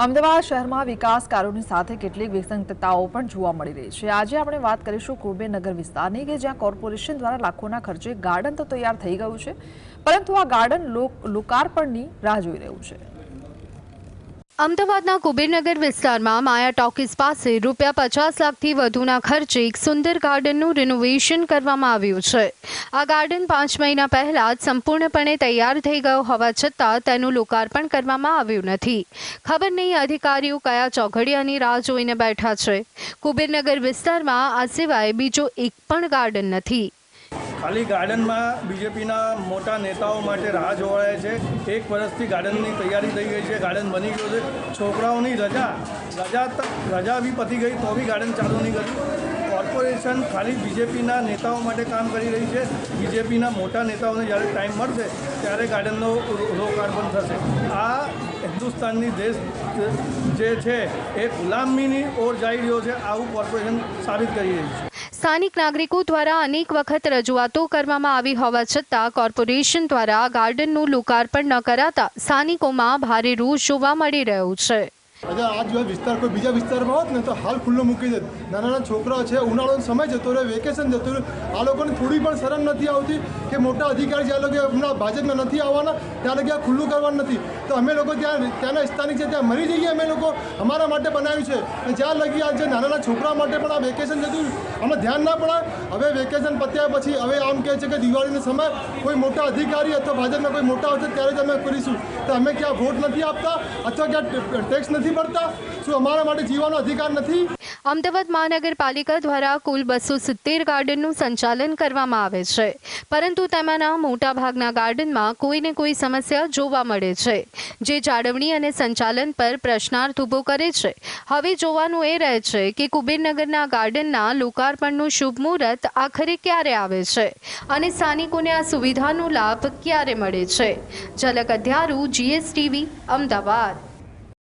અમદાવાદ શહેરમાં વિકાસ કાર્યોની સાથે કેટલીક વિસંગતતાઓ પણ જોવા મળી રહી છે. આજે આપણે વાત કરીશું કુબેનગર વિસ્તારની કે જ્યાં કોર્પોરેશન દ્વારા લાખોના ખર્ચે ગાર્ડન તો તૈયાર થઈ ગયું છે, પરંતુ આ ગાર્ડન લોક લોકાર્પણની રાહ જોઈ રહ્યું છે. અમદાવાદના કુબેરનગર વિસ્તારમાં માયા ટોકીઝ પાસે રૂપિયા પચાસ લાખથી વધુના ખર્ચે એક સુંદર ગાર્ડનનું રિનોવેશન કરવામાં આવ્યું છે. આ ગાર્ડન પાંચ મહિના પહેલા જ સંપૂર્ણપણે તૈયાર થઈ ગયો હોવા છતાં તેનું લોકાર્પણ કરવામાં આવ્યું નથી. ખબર નહીં અધિકારીઓ કયા ચોઘડિયાની રાહ જોઈને બેઠા છે. કુબેરનગર વિસ્તારમાં આ સિવાય બીજો એક પણ ગાર્ડન નથી. ખાલી ગાર્ડનમાં બીજેપીના મોટા નેતાઓ માટે રાહ જોવાય છે. એક વર્ષથી ગાર્ડનની તૈયારી થઈ ગઈ છે. ગાર્ડન બની ગયું છે. છોકરાઓની રજા રજા રજા બી પતી ગઈ તો બી ગાર્ડન ચાલુ નહીં કર્યું. કોર્પોરેશન ખાલી બીજેપીના નેતાઓ માટે કામ કરી રહી છે. બીજેપીના મોટા નેતાઓને જ્યારે ટાઈમ મળશે, ત્યારે ગાર્ડનનો લોકાર્પણ થશે. આ હિન્દુસ્તાનની દેશ જે છે, એ ગુલામીની ઓર જઈ રહ્યો છે. આવું કોર્પોરેશન સાબિત કરી રહ્યું છે. સ્થાનિક નાગરિકો દ્વારા અનેક વખત રજૂઆતો કરવામાં આવી હોવા છતાં કોર્પોરેશન દ્વારા ગાર્ડનનું લોકાર્પણ ન કરાતા સ્થાનિકોમાં ભારે રોષ જોવા મળી રહ્યો છે. અગર આ જો વિસ્તાર કોઈ બીજા વિસ્તારમાં હોત ને તો હાલ ખુલ્લો મૂકી દે નાના છોકરાઓ છે ઉનાળાનો સમય જતો રહે વેકેશન જતું રહ્યું. આ લોકોને થોડી પણ શરમ નથી આવતી કે મોટા અધિકારી જ્યાં લોકો હમણાં ભાજપમાં નથી આવવાના, ત્યાં લગી ખુલ્લું કરવાનું નથી. તો અમે લોકો ત્યાં, ત્યાંના સ્થાનિક છે, ત્યાં મરી જઈએ અમે લોકો, અમારા માટે બનાવ્યું છે. અને જ્યાં લગી આ જે નાના નાના છોકરા માટે પણ આ વેકેશન જતું અમે ધ્યાન ના પડાય. હવે વેકેશન પત્યા પછી, હવે આમ કહે છે કે દિવાળીનો સમય, કોઈ મોટા અધિકારી અથવા ભાજપના કોઈ મોટા આવશે, ત્યારે જ અમે કરીશું. તો અમે ક્યાં વોટ નથી આપતા, અથવા ક્યાં ટેક્સ નથી ભરતા શું અમારા માટે જીવવાનો અધિકાર નથી? અમદાવાદ મહાનગરપાલિકા દ્વારા કુલ બસો સિત્તેર ગાર્ડનનું સંચાલન કરવામાં આવે છે. પરંતુ તેમાંના મોટાભાગના ગાર્ડનમાં કોઈને કોઈ સમસ્યા જોવા મળે છે, જે જાળવણી અને સંચાલન પર પ્રશ્નાર્થ ઊભો કરે છે. હવે જોવાનું એ રહે છે કે કુબેરનગરના ગાર્ડનના લોકાર્પણનું શુભ મુહૂર્ત આખરે ક્યારે આવે છે અને સ્થાનિકોને આ સુવિધાનો લાભ ક્યારે મળે છે? ઝલક અધ્યારું, જીએસટીવી, અમદાવાદ.